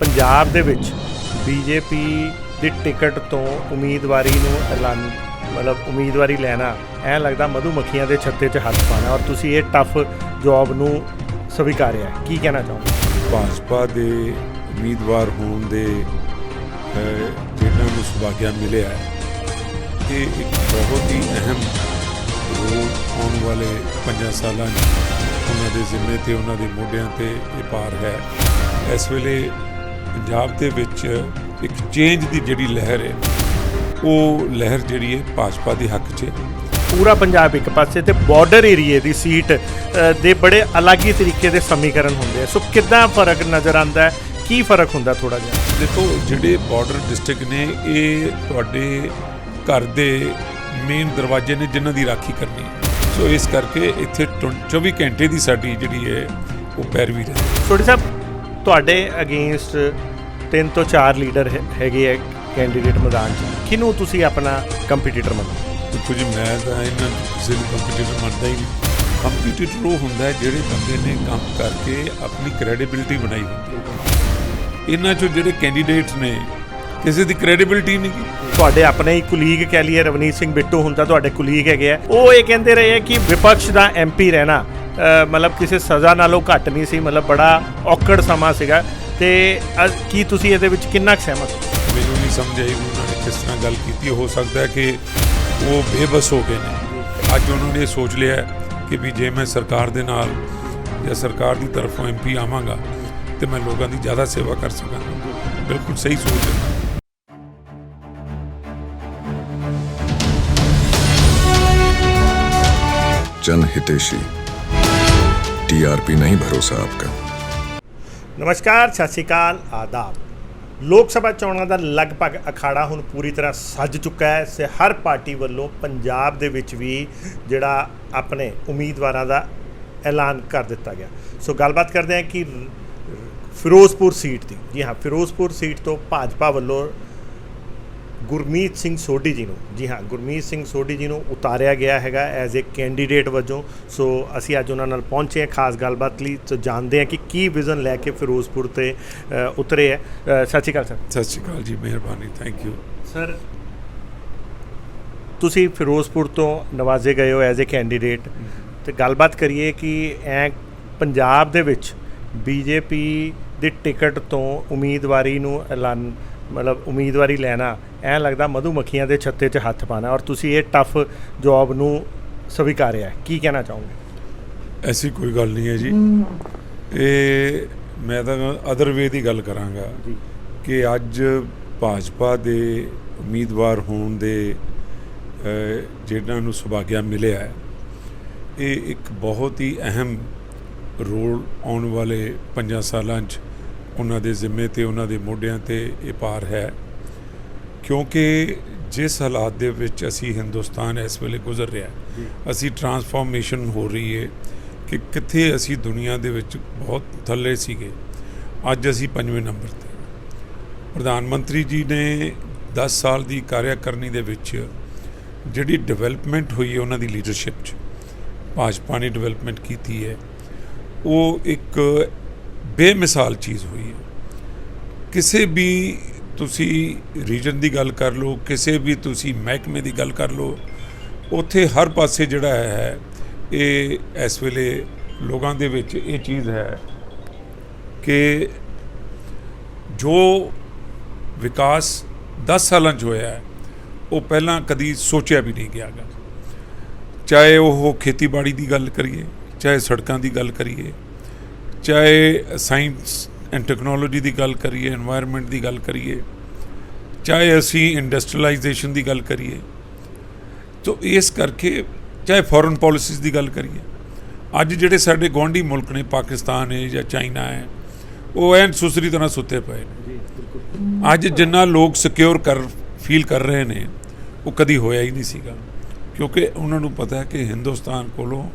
ਪੰਜਾਬ ਦੇ ਵਿੱਚ ਬੀਜੇਪੀ ਦੀ ਟਿਕਟ ਤੋਂ ਉਮੀਦਵਾਰੀ ਨੂੰ ਐਲਾਨ, ਮਤਲਬ ਉਮੀਦਵਾਰੀ ਲੈਣਾ, ਐ ਲੱਗਦਾ ਮਧੂ ਮੱਖੀਆਂ ਦੇ ਛੱਤੇ 'ਚ ਹੱਥ ਪਾਣਾ ਔਰ ਤੁਸੀਂ ਇਹ ਟਫ ਜੌਬ ਨੂੰ ਸਵੀਕਾਰਿਆ। ਕੀ ਕਹਿਣਾ ਚਾਹੋਗੇ? ਭਾਜਪਾ ਦੇ ਉਮੀਦਵਾਰ ਹੋਣ ਦੇ ਜਿਹਨਾਂ ਨੂੰ ਸੁਭਾਗਿਆ ਮਿਲਿਆ ਹੈ, ਇਹ ਇੱਕ ਬਹੁਤ ਹੀ ਅਹਿਮ ਰੋਲ ਆਉਣ ਵਾਲੇ ਪੰਜਾਂ ਸਾਲਾਂ 'ਚ ਉਹਨਾਂ ਦੇ ਜ਼ਿੰਮੇ ਤੇ, ਉਹਨਾਂ ਦੇ ਮੋਢਿਆਂ ਤੇ ਇਹ ਭਾਰ ਹੈ। ਇਸ ਵੇਲੇ ਪੰਜਾਬ ਦੇ ਵਿੱਚ ਇੱਕ ਚੇਂਜ ਦੀ ਜਿਹੜੀ ਲਹਿਰ ਹੈ ਉਹ ਲਹਿਰ ਜਿਹੜੀ ਹੈ ਭਾਜਪਾ ਦੇ ਹੱਕ 'ਚ ਪੂਰਾ ਪੰਜਾਬ ਇੱਕ ਪਾਸੇ ਤੇ ਬਾਰਡਰ ਏਰੀਏ ਦੀ ਸੀਟ ਦੇ ਬੜੇ ਅਲੱਗ ਹੀ ਤਰੀਕੇ ਦੇ ਸਮੀਕਰਨ ਹੁੰਦੇ ਆ। ਸੋ ਕਿੱਦਾਂ ਫ਼ਰਕ ਨਜ਼ਰ ਆਉਂਦਾ ਹੈ? ਕੀ ਫ਼ਰਕ ਹੁੰਦਾ ਥੋੜਾ ਜਿਹਾ? ਦੇਖੋ ਜਿਹੜੇ ਬਾਰਡਰ ਡਿਸਟ੍ਰਿਕਟ ਨੇ ਇਹ ਤੁਹਾਡੇ ਘਰ ਦੇ ਮੇਨ ਦਰਵਾਜ਼ੇ ਨੇ ਜਿਨ੍ਹਾਂ ਦੀ ਰਾਖੀ ਕਰਨੀ ਹੈ। ਸੋ ਇਸ ਕਰਕੇ ਇੱਥੇ ਟਵ- 24 ਘੰਟੇ ਦੀ ਸਾਡੀ ਜਿਹੜੀ ਹੈ ਉਹ ਪੈਰਵੀ ਰਹੀ ਛੋਟੀ ਸਾਹਿਬ ਤੁਹਾਡੇ ਅਗੇਂਸਟ ਤਿੰਨ ਤੋਂ ਚਾਰ ਲੀਡਰ ਹੈਗੇ ਆ ਕੈਂਡੀਡੇਟ ਮੈਦਾਨ 'ਚ। ਕਿਹਨੂੰ ਤੁਸੀਂ ਆਪਣਾ ਕੰਪੀਟੀਟਰ ਮੰਨਦੇ ਦੇਖੋ ਜੀ ਮੈਂ ਤਾਂ ਇਹਨਾਂ ਨੂੰ ਕਿਸੇ ਨੂੰ ਕੰਪੀਟੀਟਰ ਮੰਨਦਾ ਹੀ ਨਹੀਂ। ਕੰਪੀਟੀਟਰ ਉਹ ਹੁੰਦਾ ਜਿਹੜੇ ਬੰਦੇ ਨੇ ਕੰਮ ਕਰਕੇ ਆਪਣੀ ਕ੍ਰੈਡੀਬਿਲਿਟੀ ਬਣਾਈ ਹੁੰਦੀ ਹੈ। ਇਹਨਾਂ ਚੋਂ ਜਿਹੜੇ ਕੈਂਡੀਡੇਟਸ ਨੇ ਕਿਸੇ ਦੀ ਕ੍ਰੈਡੀਬਿਲਿਟੀ ਨਹੀਂ ਤੁਹਾਡੇ ਆਪਣੇ ਹੀ ਕੁਲੀਗ ਕਹਿ ਲਈਏ ਰਵਨੀਤ ਸਿੰਘ ਬਿੱਟੂ ਤਾਂ ਤੁਹਾਡੇ ਕੁਲੀਗ ਹੈਗੇ ਆ। ਉਹ ਇਹ ਕਹਿੰਦੇ ਰਹੇ ਆ ਕਿ ਵਿਪਕਸ਼ ਦਾ ਐਮਪੀ ਰਹਿਣਾ ਮਤਲਬ ਕਿਸੇ ਸਜ਼ਾ ਨਾਲੋਂ ਘੱਟ ਨਹੀਂ ਸੀ ਮਤਲਬ ਬੜਾ ਔਕੜ ਸਮਾਂ ਸੀਗਾ। ਤੇ ਕੀ ਤੁਸੀਂ ਇਹਦੇ ਵਿੱਚ ਕਿੰਨਾ ਕੁ ਸਹਿਮਤ ਮੈਨੂੰ ਨਹੀਂ ਸਮਝ ਆਈ ਉਹਨਾਂ ਨੇ ਕਿਸ ਤਰ੍ਹਾਂ ਗੱਲ ਕੀਤੀ। ਹੋ ਸਕਦਾ ਹੈ ਕਿ ਉਹ ਬੇਬਸ ਹੋ ਗਏ ਨੇ। ਅੱਜ ਉਹਨਾਂ ਨੇ ਸੋਚ ਲਿਆ ਕਿ ਵੀ ਜੇ ਮੈਂ ਸਰਕਾਰ ਦੇ ਨਾਲ ਜਾਂ ਸਰਕਾਰ ਦੀ ਤਰਫੋਂ ਐਮਪੀ ਆਵਾਂਗਾ ਤੇ ਮੈਂ ਲੋਕਾਂ ਦੀ ਜ਼ਿਆਦਾ ਸੇਵਾ ਕਰ ਸਕਾਂਗਾ। ਬਿਲਕੁਲ ਸਹੀ ਸੋਚ ਹੈ। ਜਨ टीआरपी नहीं भरोसा आपका ਨਮਸਕਾਰ ਸਤਿ ਸ਼੍ਰੀ ਅਕਾਲ ਆਦਾਬ ਲੋਕ ਸਭਾ ਚੋਣਾਂ ਦਾ ਲਗਭਗ ਅਖਾੜਾ ਹੁਣ ਪੂਰੀ ਤਰ੍ਹਾਂ ਸੱਜ ਚੁੱਕਾ ਹੈ ਸੇ ਹਰ ਪਾਰਟੀ ਵੱਲੋਂ ਪੰਜਾਬ ਦੇ ਵਿੱਚ ਵੀ ਜਿਹੜਾ ਆਪਣੇ ਉਮੀਦਵਾਰਾਂ ਦਾ ਐਲਾਨ ਕਰ ਦਿੱਤਾ ਗਿਆ ਸੋ ਗੱਲਬਾਤ ਕਰਦੇ ਹਾਂ ਕਿ ਫਿਰੋਜ਼ਪੁਰ ਸੀਟ ਦੀ ਜੀ ਹਾਂ ਫਿਰੋਜ਼ਪੁਰ ਸੀਟ ਤੋਂ ਭਾਜਪਾ ਵੱਲੋਂ ਗੁਰਮੀਤ ਸਿੰਘ ਸੋਢੀ ਜੀ ਨੂੰ। ਜੀ ਹਾਂ ਗੁਰਮੀਤ ਸਿੰਘ ਸੋਢੀ ਜੀ ਨੂੰ ਉਤਾਰਿਆ ਗਿਆ ਹੈਗਾ ਐਜ਼ ਅ ਕੈਂਡੀਡੇਟ ਵਜੋਂ। ਸੋ ਅਸੀਂ ਅੱਜ ਉਹਨਾਂ ਨਾਲ ਪਹੁੰਚੇ ਹਾਂ ਖਾਸ ਗੱਲਬਾਤ ਲਈ ਸੋ ਜਾਣਦੇ ਹਾਂ ਕਿ ਕੀ ਵਿਜ਼ਨ ਲੈ ਕੇ ਫਿਰੋਜ਼ਪੁਰ ਤੇ ਉਤਰੇ ਹੈ। ਸਤਿ ਸ਼੍ਰੀ ਅਕਾਲ ਸਰ। ਸਤਿ ਸ਼੍ਰੀ ਅਕਾਲ ਜੀ ਮਿਹਰਬਾਨੀ ਥੈਂਕ ਯੂ ਸਰ। ਤੁਸੀਂ ਫਿਰੋਜ਼ਪੁਰ ਤੋਂ ਨਵਾਜ਼ੇ ਗਏ ਹੋ ਐਜ਼ ਅ ਕੈਂਡੀਡੇਟ ਤੇ ਗੱਲਬਾਤ ਕਰੀਏ ਕਿ ਐ ਪੰਜਾਬ ਦੇ ਵਿੱਚ ਬੀਜੇਪੀ ਦੀ ਟਿਕਟ ਤੋਂ ਉਮੀਦਵਾਰੀ ਨੂੰ ਐਲਾਨ ਮਤਲਬ ਉਮੀਦਵਾਰੀ ਲੈਣਾ ਐ ਲੱਗਦਾ ਮਧੂ ਮੱਖੀਆਂ ਦੇ ਛੱਤੇ 'ਚ ਹੱਥ ਪਾਣਾ ਔਰ ਤੁਸੀਂ ਇਹ ਟਫ ਜੌਬ ਨੂੰ ਸਵੀਕਾਰਿਆ। ਕੀ ਕਹਿਣਾ ਚਾਹੋਗੇ? ਐਸੀ ਕੋਈ ਗੱਲ ਨਹੀਂ ਹੈ ਜੀ। ਇਹ ਮੈਂ ਤਾਂ ਅਦਰ ਵੇ ਦੀ ਗੱਲ ਕਰਾਂਗਾ ਕਿ ਅੱਜ ਭਾਜਪਾ ਦੇ ਉਮੀਦਵਾਰ ਹੋਣ ਦੇ ਜਿਹਨਾਂ ਨੂੰ ਸੁਭਾਗਿਆ ਮਿਲਿਆ ਹੈ ਇਹ ਇੱਕ ਬਹੁਤ ਹੀ ਅਹਿਮ ਰੋਲ ਆਉਣ ਵਾਲੇ ਪੰਜਾਂ ਸਾਲਾਂ 'ਚ ਉਹਨਾਂ ਦੇ ਜ਼ਿੰਮੇ ਤੇ ਉਹਨਾਂ ਦੇ ਮੋਢਿਆਂ ਤੇ ਇਹ ਭਾਰ ਹੈ। ਕਿਉਂਕਿ ਜਿਸ ਹਾਲਾਤ ਦੇ ਵਿੱਚ ਅਸੀਂ ਹਿੰਦੁਸਤਾਨ ਇਸ ਵੇਲੇ ਗੁਜ਼ਰ ਰਿਹਾ ਅਸੀਂ ਟਰਾਂਸਫਾਰਮੇਸ਼ਨ ਹੋ ਰਹੀ ਹੈ ਕਿ ਕਿੱਥੇ ਅਸੀਂ ਦੁਨੀਆ ਦੇ ਵਿੱਚ ਬਹੁਤ ਥੱਲੇ ਸੀਗੇ। ਅੱਜ ਅਸੀਂ ਪੰਜਵੇਂ ਨੰਬਰ ਤੇ ਪ੍ਰਧਾਨ ਮੰਤਰੀ ਜੀ ਨੇ 10 ਸਾਲ ਦੀ ਕਾਰਿਆਕਰਨੀ ਦੇ ਵਿੱਚ ਜਿਹੜੀ ਡਿਵੈਲਪਮੈਂਟ ਹੋਈ ਹੈ ਉਹਨਾਂ ਦੀ ਲੀਡਰਸ਼ਿਪ 'ਚ ਭਾਜਪਾ ਨੇ ਡਿਵੈਲਪਮੈਂਟ ਕੀਤੀ ਹੈ ਉਹ ਇੱਕ ਬੇਮਿਸਾਲ ਚੀਜ਼ ਹੋਈ ਹੈ। ਕਿਸੇ ਵੀ ਤੁਸੀਂ ਰੀਜਨ ਦੀ ਗੱਲ ਕਰ ਲਓ, ਕਿਸੇ ਵੀ ਤੁਸੀਂ ਮਹਿਕਮੇ ਦੀ ਗੱਲ ਕਰ ਲਓ, ਉੱਥੇ ਹਰ ਪਾਸੇ ਜਿਹੜਾ ਹੈ, ਇਹ ਇਸ ਵੇਲੇ ਲੋਕਾਂ ਦੇ ਵਿੱਚ ਇਹ ਚੀਜ਼ ਹੈ ਕਿ ਜੋ ਵਿਕਾਸ 10 ਸਾਲਾਂ 'ਚ ਹੋਇਆ ਹੈ, ਉਹ ਪਹਿਲਾਂ ਕਦੀ ਸੋਚਿਆ ਵੀ ਨਹੀਂ ਗਿਆ ਚਾਹੇ ਉਹ ਖੇਤੀਬਾੜੀ ਦੀ ਗੱਲ ਕਰੀਏ, ਚਾਹੇ ਸੜਕਾਂ ਦੀ ਗੱਲ ਕਰੀਏ, ਚਾਹੇ ਸਾਇੰਸ ਐਂਡ ਟੈਕਨੋਲੋਜੀ ਦੀ ਗੱਲ ਕਰੀਏ এনवायरमेंट ਦੀ ਗੱਲ ਕਰੀਏ ਚਾਹੇ ਅਸੀਂ ਇੰਡਸਟਰੀਅਲਾਈਜੇਸ਼ਨ ਦੀ ਗੱਲ ਕਰੀਏ ਤੋਂ ਇਸ ਕਰਕੇ ਚਾਹੇ ਫੋਰਨ ਪਾਲਿਸੀਜ਼ ਦੀ ਗੱਲ ਕਰੀਏ ਅੱਜ ਜਿਹੜੇ ਸਾਡੇ ਗਵਾਂਢੀ ਮੁਲਕ ਨੇ ਪਾਕਿਸਤਾਨ ਹੈ ਜਾਂ ਚਾਈਨਾ ਹੈ ਉਹ ਐਨ ਸੁਸਰੀ ਤਰ੍ਹਾਂ ਸੁੱਤੇ ਪਏ ਨੇ। ਅੱਜ ਜਿੰਨਾ ਲੋਕ ਸਿਕਿਉਰ ਕਰ ਫੀਲ ਕਰ ਰਹੇ ਨੇ ਉਹ ਕਦੀ ਹੋਇਆ ਹੀ ਨਹੀਂ ਸੀਗਾ ਕਿਉਂਕਿ ਉਹਨਾਂ ਨੂੰ ਪਤਾ ਹੈ ਕਿ ਹਿੰਦੁਸਤਾਨ ਕੋਲੋਂ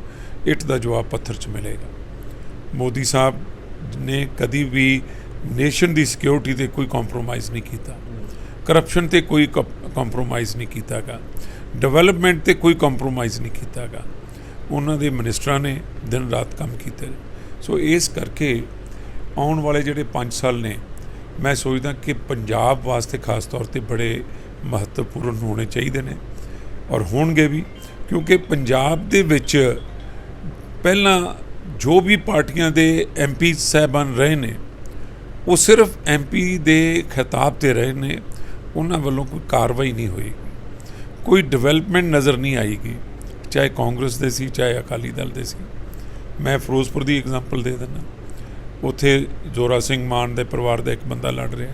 ਇੱਟ ਦਾ ਜਵਾਬ ਪੱਥਰ 'ਚ ਮਿਲੇਗਾ। ਮੋਦੀ ਸਾਹਿਬ ਨੇ ਕਦੀ ਵੀ ਨੇਸ਼ਨ ਦੀ ਸਿਕਿਉਰਿਟੀ ਤੇ ਕੋਈ ਕੰਪਰੋਮਾਈਜ਼ ਨਹੀਂ ਕੀਤਾ। ਕਰਪਸ਼ਨ ਤੇ ਕੋਈ ਕੰਪਰੋਮਾਈਜ਼ ਨਹੀਂ ਕੀਤਾਗਾ ਡਿਵੈਲਪਮੈਂਟ ਤੇ ਕੋਈ ਕੰਪਰੋਮਾਈਜ਼ ਨਹੀਂ ਕੀਤਾਗਾ ਉਹਨਾਂ ਦੇ ਮਿਨਿਸਟਰਾਂ ਨੇ ਦਿਨ ਰਾਤ ਕੰਮ ਕੀਤੇ ਸੋ ਇਸ ਕਰਕੇ ਆਉਣ ਵਾਲੇ ਜਿਹੜੇ 5 ਸਾਲ ਨੇ, ਮੈਂ ਸੋਚਦਾ ਕਿ ਪੰਜਾਬ ਵਾਸਤੇ ਖਾਸ ਤੌਰ ਤੇ ਬੜੇ ਮਹੱਤਵਪੂਰਨ ਹੋਣੇ ਚਾਹੀਦੇ ਨੇ ਔਰ ਹੋਣਗੇ ਵੀ, ਕਿਉਂਕਿ ਪੰਜਾਬ ਦੇ ਵਿੱਚ ਪਹਿਲਾਂ ਜੋ ਵੀ ਪਾਰਟੀਆਂ ਦੇ ਐਮਪੀ ਸਾਹਿਬਾਨ ਰਹੇ ਨੇ ਉਹ ਸਿਰਫ ਐਮਪੀ ਦੇ ਖਿਤਾਬ ਤੇ ਰਹੇ ਨੇ ਉਹਨਾਂ ਵੱਲੋਂ ਕੋਈ ਕਾਰਵਾਈ ਨਹੀਂ ਹੋਈ। ਕੋਈ ਡਿਵੈਲਪਮੈਂਟ ਨਜ਼ਰ ਨਹੀਂ ਆਏਗੀ ਚਾਹੇ ਕਾਂਗਰਸ ਦੇ ਸੀ ਚਾਹੇ ਅਕਾਲੀ ਦਲ ਦੇ ਸੀ। ਮੈਂ ਫਿਰੋਜ਼ਪੁਰ ਦੀ ਐਗਜ਼ਾਮਪਲ ਦੇ ਦਿੰਦਾ। ਉੱਥੇ ਜੋਰਾ ਸਿੰਘ ਮਾਨ ਦੇ ਪਰਿਵਾਰ ਦਾ ਇੱਕ ਬੰਦਾ ਲੜ ਰਿਹਾ।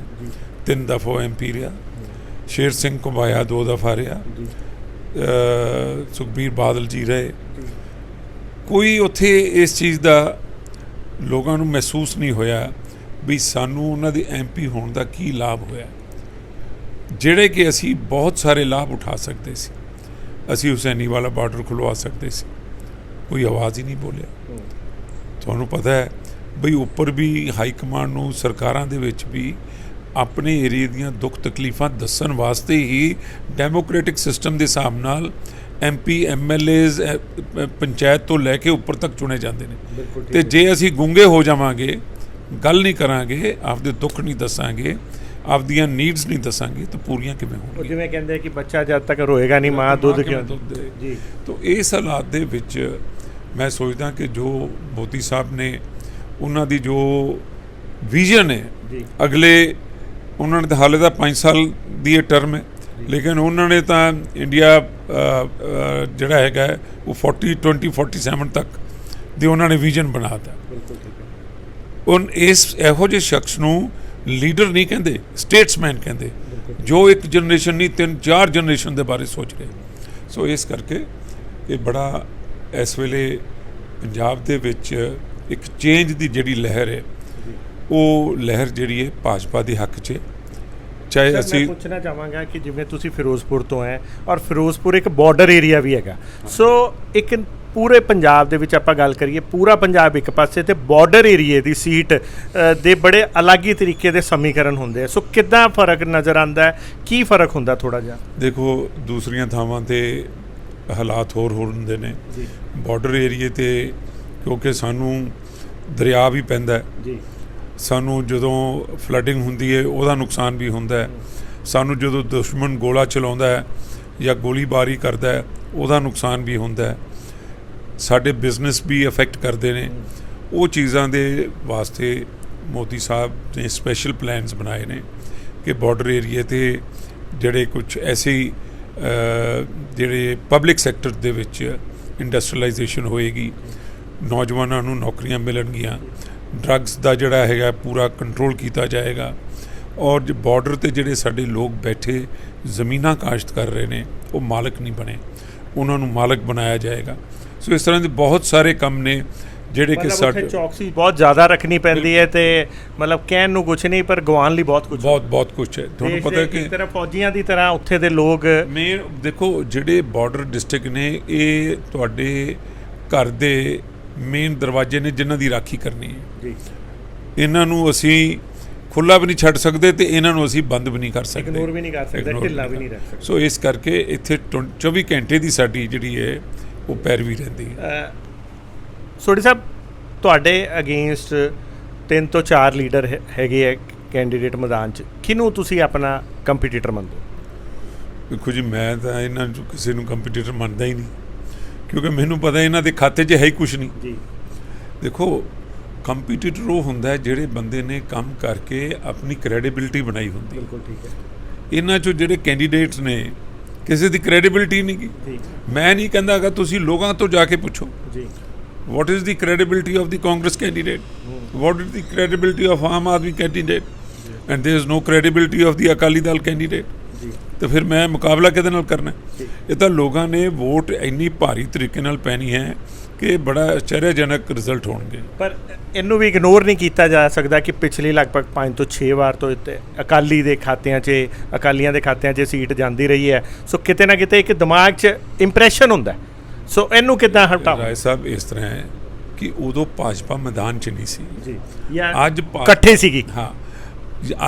ਤਿੰਨ ਦਫਾ ਐਮਪੀ ਰਿਹਾ। ਸ਼ੇਰ ਸਿੰਘ ਘੁਬਾਇਆ ਦੋ ਦਫਾ ਰਿਹਾ। ਸੁਖਬੀਰ ਬਾਦਲ ਜੀ ਰਹੇ। ਕੋਈ ਉੱਥੇ ਇਸ ਚੀਜ਼ ਦਾ ਲੋਕਾਂ ਨੂੰ ਮਹਿਸੂਸ ਨਹੀਂ ਹੋਇਆ ਵੀ ਸਾਨੂੰ ਉਹਨਾਂ ਦੇ ਐਮਪੀ ਹੋਣ ਦਾ ਕੀ ਲਾਭ ਹੋਇਆ। ਜਿਹੜੇ ਕਿ ਅਸੀਂ ਬਹੁਤ ਸਾਰੇ ਲਾਭ ਉਠਾ ਸਕਦੇ ਸੀ। ਅਸੀਂ ਹੁਸੈਨੀ ਵਾਲਾ ਬਾਰਡਰ ਖੁਲਵਾ ਸਕਦੇ ਸੀ। ਕੋਈ ਆਵਾਜ਼ ਹੀ ਨਹੀਂ ਬੋਲਿਆ। ਤੁਹਾਨੂੰ ਪਤਾ ਹੈ ਬਈ ਉੱਪਰ ਵੀ ਹਾਈ ਕਮਾਂਡ ਨੂੰ ਸਰਕਾਰਾਂ ਦੇ ਵਿੱਚ ਵੀ ਆਪਣੇ ਏਰੀਏ ਦੀਆਂ ਦੁੱਖ ਤਕਲੀਫਾਂ ਦੱਸਣ ਵਾਸਤੇ ਹੀ ਡੈਮੋਕ੍ਰੈਟਿਕ ਸਿਸਟਮ ਦੇ ਹਿਸਾਬ ਨਾਲ ਐਮਪੀ ਐਮਐਲਏਜ਼ ਪੰਚਾਇਤ ਤੋਂ ਲੈ ਕੇ ਉੱਪਰ ਤੱਕ ਚੁਣੇ ਜਾਂਦੇ ਨੇ। ਤੇ ਜੇ ਅਸੀਂ ਗੁੰਗੇ ਹੋ ਜਾਵਾਂਗੇ ਗੱਲ ਨਹੀਂ ਕਰਾਂਗੇ ਆਪਦੇ ਦੁੱਖ ਨਹੀਂ ਦੱਸਾਂਗੇ ਆਪਦੀਆਂ ਨੀਡਸ ਨਹੀਂ ਦੱਸਾਂਗੇ ਤਾਂ ਪੂਰੀਆਂ ਕਿਵੇਂ ਹੋਣਗੀਆਂ? ਜਿਵੇਂ ਕਹਿੰਦੇ ਆ ਕਿ ਬੱਚਾ ਜਦ ਤੱਕ ਰੋਏਗਾ ਨਹੀਂ ਮਾਂ ਦੁੱਧ ਕਿਉਂ ਜੀ। ਤੋ ਇਸ ਹਾਲਾਤ ਦੇ ਵਿੱਚ ਮੈਂ ਸੋਚਦਾ ਕਿ ਜੋ ਮੋਦੀ ਸਾਹਿਬ ਨੇ ਉਹਨਾਂ ਦੀ ਜੋ ਵਿਜ਼ਨ ਹੈ ਅਗਲੇ ਉਹਨਾਂ ਨੇ ਤਾਂ ਹਾਲੇ ਤਾਂ 5 ਸਾਲ ਦੀ ਇਹ ਟਰਮ ਹੈ ਲੇਕਿਨ ਉਹਨਾਂ ਨੇ ਤਾਂ ਇੰਡੀਆ ਜਿਹੜਾ ਹੈਗਾ ਉਹ 40 20 47 ਤੱਕ ਦੀ ਉਹਨਾਂ ਨੇ ਵਿਜ਼ਨ ਬਣਾਤਾ ਬਿਲਕੁਲ ਠੀਕ ਹੈ। ਉਹ ਇਸ ਇਹੋ ਜਿਹੇ ਸ਼ਖਸ ਨੂੰ ਲੀਡਰ ਨਹੀਂ ਕਹਿੰਦੇ ਸਟੇਟਸਮੈਨ ਕਹਿੰਦੇ। ਜੋ ਇੱਕ ਜਨਰੇਸ਼ਨ ਨਹੀਂ ਤਿੰਨ ਚਾਰ ਜਨਰੇਸ਼ਨ ਦੇ ਬਾਰੇ ਸੋਚ ਰਹੇ ਸੋ ਇਸ ਕਰਕੇ ਇਹ ਬੜਾ ਇਸ ਵੇਲੇ ਪੰਜਾਬ ਦੇ ਵਿੱਚ ਇੱਕ ਚੇਂਜ ਦੀ ਜਿਹੜੀ ਲਹਿਰ ਹੈ ਉਹ ਲਹਿਰ ਜਿਹੜੀ ਹੈ ਭਾਜਪਾ ਦੇ ਹੱਕ 'ਚ ਹੈ। ਚਾਹੇ ਅਸੀਂ ਪੁੱਛਣਾ ਚਾਹਾਂਗਾ ਕਿ ਜਿਵੇਂ ਤੁਸੀਂ ਫਿਰੋਜ਼ਪੁਰ ਤੋਂ ਹੈ ਔਰ ਫਿਰੋਜ਼ਪੁਰ ਇੱਕ ਬਾਰਡਰ ਏਰੀਆ ਵੀ ਹੈਗਾ। ਸੋ ਇੱਕ ਪੂਰੇ ਪੰਜਾਬ ਦੇ ਵਿੱਚ ਆਪਾਂ ਗੱਲ ਕਰੀਏ ਪੂਰਾ ਪੰਜਾਬ ਇੱਕ ਪਾਸੇ ਤੇ ਬਾਰਡਰ ਏਰੀਏ ਦੀ ਸੀਟ ਦੇ ਬੜੇ ਅਲੱਗ ਹੀ ਤਰੀਕੇ ਦੇ ਸਮੀਕਰਨ ਹੁੰਦੇ ਆ। ਸੋ ਕਿੱਦਾਂ ਫ਼ਰਕ ਨਜ਼ਰ ਆਉਂਦਾ ਹੈ? ਕੀ ਫ਼ਰਕ ਹੁੰਦਾ ਥੋੜਾ ਜਿਹਾ? ਦੇਖੋ ਦੂਸਰੀਆਂ ਥਾਵਾਂ ਤੇ ਹਾਲਾਤ ਹੋਰ ਹੋਰ ਹੁੰਦੇ ਨੇ। ਜੀ। ਬਾਰਡਰ ਏਰੀਏ ਤੇ ਕਿਉਂਕਿ ਸਾਨੂੰ ਦਰਿਆ ਵੀ ਪੈਂਦਾ ਜੀ। ਸਾਨੂੰ ਜਦੋਂ ਫਲੱਡਿੰਗ ਹੁੰਦੀ ਹੈ, ਉਹਦਾ ਨੁਕਸਾਨ ਵੀ ਹੁੰਦਾ ਹੈ। ਸਾਨੂੰ ਜਦੋਂ ਦੁਸ਼ਮਣ ਗੋਲਾ ਚਲਾਉਂਦਾ ਹੈ ਜਾਂ ਗੋਲੀਬਾਰੀ ਕਰਦਾ ਹੈ, ਉਹਦਾ ਨੁਕਸਾਨ ਵੀ ਹੁੰਦਾ ਹੈ। ਸਾਡੇ ਬਿਜ਼ਨਸ ਵੀ ਅਫੈਕਟ ਕਰਦੇ ਨੇ। ਉਹ ਚੀਜ਼ਾਂ ਦੇ ਵਾਸਤੇ ਮੋਦੀ ਸਾਹਿਬ ਨੇ ਸਪੈਸ਼ਲ ਪਲਾਨਸ ਬਣਾਏ ਨੇ ਕਿ ਬਾਰਡਰ ਏਰੀਏ ਤੇ ਜਿਹੜੇ ਕੁਝ ਐਸੇ ਜਿਹੜੇ ਪਬਲਿਕ ਸੈਕਟਰ ਦੇ ਵਿੱਚ ਇੰਡਸਟਰੀਅਲਾਈਜੇਸ਼ਨ ਹੋਏਗੀ, ਨੌਜਵਾਨਾਂ ਨੂੰ ਨੌਕਰੀਆਂ ਮਿਲਣਗੀਆਂ। ਡਰੱਗਸ ਦਾ ਜਿਹੜਾ ਹੈਗਾ ਪੂਰਾ ਕੰਟਰੋਲ ਕੀਤਾ ਜਾਏਗਾ। ਔਰ ਜੋ ਬਾਰਡਰ ਤੇ ਜਿਹੜੇ ਸਾਡੇ ਲੋਕ ਬੈਠੇ ਜ਼ਮੀਨਾਂ ਕਾਸ਼ਤ ਕਰ ਰਹੇ ਨੇ ਉਹ ਮਾਲਕ ਨਹੀਂ ਬਣੇ। ਉਹਨਾਂ ਨੂੰ ਮਾਲਕ ਬਣਾਇਆ ਜਾਏਗਾ। ਸੋ ਇਸ ਤਰ੍ਹਾਂ ਦੇ ਬਹੁਤ ਸਾਰੇ ਕੰਮ ਨੇ ਜਿਹੜੇ ਕਿ ਸਾਡੇ ਚੌਕਸੀ ਬਹੁਤ ਜ਼ਿਆਦਾ ਰੱਖਣੀ ਪੈਂਦੀ ਹੈ ਤੇ ਮਤਲਬ ਕਹਿਣ ਨੂੰ ਕੁਝ ਨਹੀਂ ਪਰ ਗਵਾਨ ਲਈ ਬਹੁਤ ਕੁਝ ਬਹੁਤ ਬਹੁਤ ਕੁਝ ਹੈ। ਤੁਹਾਨੂੰ ਪਤਾ ਹੈ ਕਿ ਇੱਕ ਤਰ੍ਹਾਂ ਫੌਜੀਆਂ ਦੀ ਤਰ੍ਹਾਂ ਉੱਥੇ ਦੇ ਲੋਕ ਮੇਨ ਦੇਖੋ ਜਿਹੜੇ ਬਾਰਡਰ ਡਿਸਟ੍ਰਿਕਟ ਨੇ ਇਹ ਤੁਹਾਡੇ ਘਰ ਦੇ ਮੇਨ ਦਰਵਾਜ਼ੇ ਨੇ ਜਿਨ੍ਹਾਂ ਦੀ ਰਾਖੀ ਕਰਨੀ ਹੈ। ਜੀ। ਇਹਨਾਂ ਨੂੰ ਅਸੀਂ ਖੁੱਲਾ ਵੀ ਨਹੀਂ ਛੱਡ ਸਕਦੇ ਤੇ ਇਹਨਾਂ ਨੂੰ ਅਸੀਂ ਬੰਦ ਵੀ ਨਹੀਂ ਕਰ ਸਕਦੇ। ਇਗਨੋਰ ਵੀ ਨਹੀਂ ਕਰ ਸਕਦੇ ਢਿੱਲਾ ਵੀ ਨਹੀਂ ਰੱਖ ਸਕਦੇ। ਸੋ ਇਸ ਕਰਕੇ ਇੱਥੇ ਟਵੰ- 24 ਘੰਟੇ ਦੀ ਸਾਡੀ ਜਿਹੜੀ ਹੈ ਉਹ ਪੈਰਵੀ ਰਹਿੰਦੀ ਹੈ। ਸੋਢੀ ਸਾਹਿਬ ਤੁਹਾਡੇ ਅਗੇਂਸਟ ਤਿੰਨ ਤੋਂ ਚਾਰ ਲੀਡਰ ਹੈਗੇ ਆ ਕੈਂਡੀਡੇਟ ਮੈਦਾਨ 'ਚ। ਕਿਹਨੂੰ ਤੁਸੀਂ ਆਪਣਾ ਕੰਪੀਟੀਟਰ ਮੰਨਦੇ ਹੋ? ਦੇਖੋ ਜੀ ਮੈਂ ਤਾਂ ਇਹਨਾਂ ਨੂੰ ਕਿਸੇ ਨੂੰ ਕੰਪੀਟੀਟਰ ਮੰਨਦਾ ਹੀ ਨਹੀਂ। ਕਿਉਂਕਿ ਮੈਨੂੰ ਪਤਾ ਇਹਨਾਂ ਦੇ ਖਾਤੇ 'ਚ ਹੈ ਹੀ ਕੁਝ ਨਹੀਂ। ਜੀ। ਦੇਖੋ ਕੰਪੀਟੀਟਰ ਉਹ ਹੁੰਦਾ ਹੈ ਜਿਹੜੇ ਬੰਦੇ ਨੇ ਕੰਮ ਕਰਕੇ ਆਪਣੀ ਕ੍ਰੈਡੀਬਿਲਿਟੀ ਬਣਾਈ ਹੁੰਦੀ ਹੈ। ਬਿਲਕੁਲ ਠੀਕ ਹੈ। ਇਹਨਾਂ ਚੋਂ ਜਿਹੜੇ ਕੈਂਡੀਡੇਟਸ ਨੇ ਕਿਸੇ ਦੀ ਕ੍ਰੈਡੀਬਿਲਿਟੀ ਨਹੀਂ ਗੀ। ਜੀ। ਮੈਂ ਨਹੀਂ ਕਹਿੰਦਾ ਕਿ ਤੁਸੀਂ ਲੋਕਾਂ ਤੋਂ ਜਾ ਕੇ ਪੁੱਛੋ। ਜੀ। What is the credibility of the congress candidate? what is the credibility of Aam Aadmi candidate? And there is no credibility of the Akali Dal ਜੀ ਤੇ ਫਿਰ ਮੈਂ ਮੁਕਾਬਲਾ ਕਿਹਦੇ ਨਾਲ ਕਰਨਾ। ਇਹ ਤਾਂ ਲੋਕਾਂ ਨੇ ਵੋਟ ਇੰਨੀ ਭਾਰੀ ਤਰੀਕੇ ਨਾਲ ਪੈਣੀ ਹੈ ਕਿ ਬੜਾ ਆਸ਼ਚਰਯਜਨਕ ਰਿਜ਼ਲਟ ਹੋਣਗੇ। ਪਰ ਇਹਨੂੰ ਵੀ ਇਗਨੋਰ ਨਹੀਂ ਕੀਤਾ ਜਾ ਸਕਦਾ ਕਿ ਪਿਛਲੀ ਲਗਭਗ 5 ਤੋਂ 6 ਵਾਰ ਤੋਂ ਇੱਥੇ ਅਕਾਲੀ ਦੇ ਖਾਤਿਆਂ 'ਚ ਅਕਾਲੀਆਂ ਦੇ ਖਾਤਿਆਂ 'ਚ ਸੀਟ ਜਾਂਦੀ ਰਹੀ ਹੈ। ਸੋ ਕਿਤੇ ਨਾ ਕਿਤੇ ਇੱਕ ਦਿਮਾਗ 'ਚ ਇੰਪ੍ਰੈਸ਼ਨ ਹੁੰਦਾ। ਸੋ ਇਹਨੂੰ ਕਿੱਦਾਂ ਹਟਾਓ? ਰਾਏ ਸਾਹਿਬ ਇਸ ਤਰ੍ਹਾਂ ਹੈ ਕਿ ਉਦੋਂ ਭਾਜਪਾ ਮੈਦਾਨ 'ਚ ਨਹੀਂ ਸੀ। ਜੀ। ਅੱਜ ਇਕੱਠੇ ਸੀਗੀ। ਹਾਂ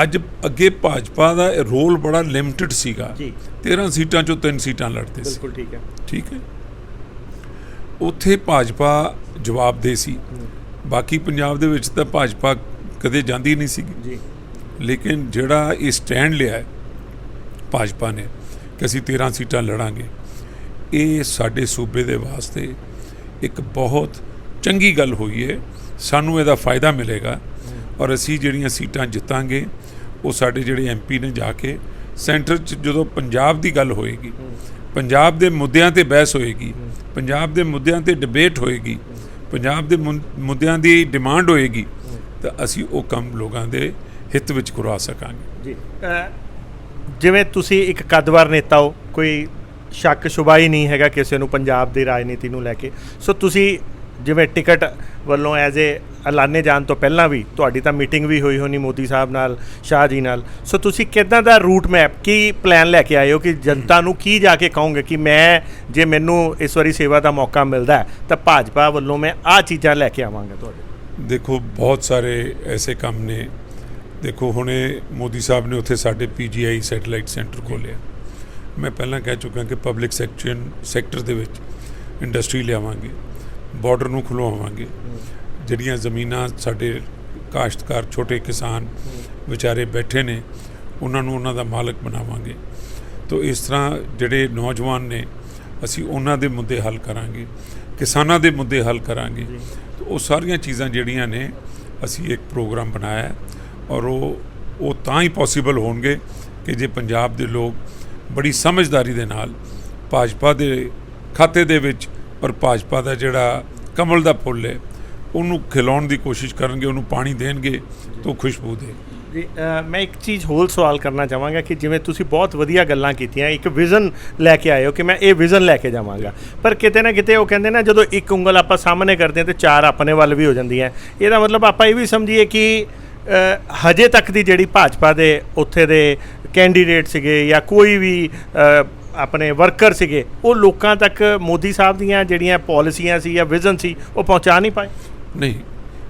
ਅੱਜ ਅੱਗੇ ਭਾਜਪਾ ਦਾ ਰੋਲ ਬੜਾ ਲਿਮਟਿਡ ਸੀਗਾ। ਜੀ। 13 ਸੀਟਾਂ ਚੋਂ 3 ਸੀਟਾਂ ਲੜਦੇ ਸੀ। ਬਿਲਕੁਲ ਠੀਕ ਹੈ। ਠੀਕ ਹੈ। ਉੱਥੇ ਭਾਜਪਾ ਜਵਾਬਦੇ ਸੀ। ਬਾਕੀ ਪੰਜਾਬ ਦੇ ਵਿੱਚ ਤਾਂ ਭਾਜਪਾ ਕਦੇ ਜਾਂਦੀ ਨਹੀਂ ਸੀਗੀ। ਜੀ। ਲੇਕਿਨ ਜਿਹੜਾ ਇਹ ਸਟੈਂਡ ਲਿਆ ਹੈ ਭਾਜਪਾ ਨੇ ਕਿ ਅਸੀਂ 13 ਸੀਟਾਂ ਲੜਾਂਗੇ ਇਹ ਸਾਡੇ ਸੂਬੇ ਦੇ ਵਾਸਤੇ ਇੱਕ ਬਹੁਤ ਚੰਗੀ ਗੱਲ ਹੋਈ ਹੈ। ਸਾਨੂੰ ਇਹਦਾ ਫਾਇਦਾ ਮਿਲੇਗਾ। ਔਰ ਅਸੀਂ ਜਿਹੜੀਆਂ ਸੀਟਾਂ ਜਿੱਤਾਂਗੇ, ਉਹ ਸਾਡੇ ਜਿਹੜੇ ਐਮਪੀ ਨੇ ਜਾ ਕੇ ਸੈਂਟਰ 'ਚ ਜਦੋਂ ਪੰਜਾਬ ਦੀ ਗੱਲ ਹੋਏਗੀ, ਪੰਜਾਬ ਦੇ ਮੁੱਦਿਆਂ ਤੇ ਬਹਿਸ ਹੋਏਗੀ, ਪੰਜਾਬ ਦੇ ਮੁੱਦਿਆਂ ਤੇ ਡਿਬੇਟ ਹੋਏਗੀ, ਪੰਜਾਬ ਦੇ ਮੁੰ- ਮੁੱਦਿਆਂ ਦੀ ਡਿਮਾਂਡ ਹੋਏਗੀ, ਤਾਂ ਅਸੀਂ ਉਹ ਕੰਮ ਲੋਕਾਂ ਦੇ ਹਿੱਤ ਵਿੱਚ ਕਰਵਾ ਸਕਾਂਗੇ। ਜੀ ਜਿਵੇਂ ਤੁਸੀਂ ਇੱਕ ਕੱਦਵਾਰ ਨੇਤਾ ਹੋ, ਕੋਈ ਸ਼ੱਕ ਸ਼ੁਬਾ ਹੀ ਨਹੀਂ ਹੈਗਾ ਕਿਸੇ ਨੂੰ ਪੰਜਾਬ ਦੀ ਰਾਜਨੀਤੀ ਨੂੰ ਲੈ ਕੇ। ਸੋ ਤੁਸੀਂ ਜਿਵੇਂ ਟਿਕਟ ਵੱਲੋਂ ਐਜ਼ ਏ ਐਲਾਨੇ ਜਾਣ ਤੋਂ ਪਹਿਲਾਂ ਵੀ ਤੁਹਾਡੀ ਤਾਂ ਮੀਟਿੰਗ ਵੀ ਹੋਈ ਹੋਣੀ ਮੋਦੀ ਸਾਹਿਬ ਨਾਲ, ਸ਼ਾਹ ਜੀ ਨਾਲ। ਸੋ ਤੁਸੀਂ ਕਿੱਦਾਂ ਦਾ ਰੂਟ ਮੈਪ ਕੀ ਪਲਾਨ ਲੈ ਕੇ ਆਏ ਹੋ ਕਿ ਜਨਤਾ ਨੂੰ ਕੀ ਜਾ ਕੇ ਕਹੋਗੇ ਕਿ ਮੈਂ, ਜੇ ਮੈਨੂੰ ਇਸ ਵਾਰੀ ਸੇਵਾ ਦਾ ਮੌਕਾ ਮਿਲਦਾ ਤਾਂ ਭਾਜਪਾ ਵੱਲੋਂ ਮੈਂ ਆਹ ਚੀਜ਼ਾਂ ਲੈ ਕੇ ਆਵਾਂਗਾ ਤੁਹਾਡੇ ਦੇਖੋ, ਬਹੁਤ ਸਾਰੇ ਐਸੇ ਕੰਮ ਨੇ। ਦੇਖੋ, ਹੁਣੇ ਮੋਦੀ ਸਾਹਿਬ ਨੇ ਉੱਥੇ ਸਾਡੇ ਪੀਜੀਆਈ ਸੈਟੇਲਾਈਟ ਸੈਂਟਰ ਖੋਲ੍ਹਿਆ। ਮੈਂ ਪਹਿਲਾਂ ਕਹਿ ਚੁੱਕਾ ਕਿ ਪਬਲਿਕ ਸੈਕਟਰ ਸੈਕਟਰ ਦੇ ਵਿੱਚ ਇੰਡਸਟਰੀ ਲਿਆਵਾਂਗੇ ਬਾਰਡਰ ਨੂੰ ਖੁਲਵਾਵਾਂਗੇ ਜਿਹੜੀਆਂ ਜ਼ਮੀਨਾਂ ਸਾਡੇ ਕਾਸ਼ਤਕਾਰ ਛੋਟੇ ਕਿਸਾਨ ਵਿਚਾਰੇ ਬੈਠੇ ਨੇ ਉਹਨਾਂ ਨੂੰ ਉਹਨਾਂ ਦਾ ਮਾਲਕ ਬਣਾਵਾਂਗੇ। ਤੋ ਇਸ ਤਰ੍ਹਾਂ ਜਿਹੜੇ ਨੌਜਵਾਨ ਨੇ ਅਸੀਂ ਉਹਨਾਂ ਦੇ ਮੁੱਦੇ ਹੱਲ ਕਰਾਂਗੇ ਕਿਸਾਨਾਂ ਦੇ ਮੁੱਦੇ ਹੱਲ ਕਰਾਂਗੇ। ਉਹ ਸਾਰੀਆਂ ਚੀਜ਼ਾਂ ਜਿਹੜੀਆਂ ਨੇ ਅਸੀਂ ਇੱਕ ਪ੍ਰੋਗਰਾਮ ਬਣਾਇਆ ਹੈ ਔਰ ਉਹ ਉਹ ਤਾਂ ਹੀ ਪੋਸੀਬਲ ਹੋਣਗੇ ਕਿ ਜੇ ਪੰਜਾਬ ਦੇ ਲੋਕ ਬੜੀ ਸਮਝਦਾਰੀ ਦੇ ਨਾਲ ਭਾਜਪਾ ਦੇ ਖਾਤੇ ਦੇ ਵਿੱਚ ਔਰ ਭਾਜਪਾ ਦਾ ਜਿਹੜਾ ਕਮਲ ਦਾ ਫੁੱਲ ਹੈ ਉਹਨੂੰ ਖਿਲਾਉਣ ਦੀ ਕੋਸ਼ਿਸ਼ ਕਰਨਗੇ ਉਹਨੂੰ ਪਾਣੀ ਦੇਣਗੇ ਤਾਂ ਖੁਸ਼ਬੂ ਦੇ ਜੀ ਮੈਂ ਇੱਕ ਚੀਜ਼ ਹੋਰ ਸਵਾਲ ਕਰਨਾ ਚਾਹਾਂਗਾ ਕਿ ਜਿਵੇਂ ਤੁਸੀਂ ਬਹੁਤ ਵਧੀਆ ਗੱਲਾਂ ਕੀਤੀਆਂ ਇੱਕ ਵਿਜ਼ਨ ਲੈ ਕੇ ਆਏ ਹੋ ਕਿ ਮੈਂ ਇਹ ਵਿਜ਼ਨ ਲੈ ਕੇ ਜਾਵਾਂਗਾ। ਪਰ ਕਿਤੇ ਨਾ ਕਿਤੇ ਉਹ ਕਹਿੰਦੇ ਨਾ ਜਦੋਂ ਇੱਕ ਉਂਗਲ ਆਪਾਂ ਸਾਹਮਣੇ ਕਰਦੇ ਹਾਂ ਤੇ ਚਾਰ ਆਪਣੇ ਵੱਲ ਵੀ ਹੋ ਜਾਂਦੀਆਂ। ਇਹਦਾ ਮਤਲਬ ਆਪਾਂ ਇਹ ਵੀ ਸਮਝੀਏ ਕਿ ਹਜੇ ਤੱਕ ਦੀ ਜਿਹੜੀ ਭਾਜਪਾ ਦੇ ਉੱਥੇ ਦੇ ਕੈਂਡੀਡੇਟ ਸੀਗੇ ਜਾਂ ਕੋਈ ਵੀ ਆਪਣੇ ਵਰਕਰ ਸੀਗੇ ਉਹ ਲੋਕਾਂ ਤੱਕ ਮੋਦੀ ਸਾਹਿਬ ਦੀਆਂ ਜਿਹੜੀਆਂ ਪਾਲਿਸੀਆਂ ਸੀ ਜਾਂ ਵਿਜ਼ਨ ਸੀ ਉਹ ਪਹੁੰਚਾ ਨਹੀਂ ਪਾਏ। ਨਹੀਂ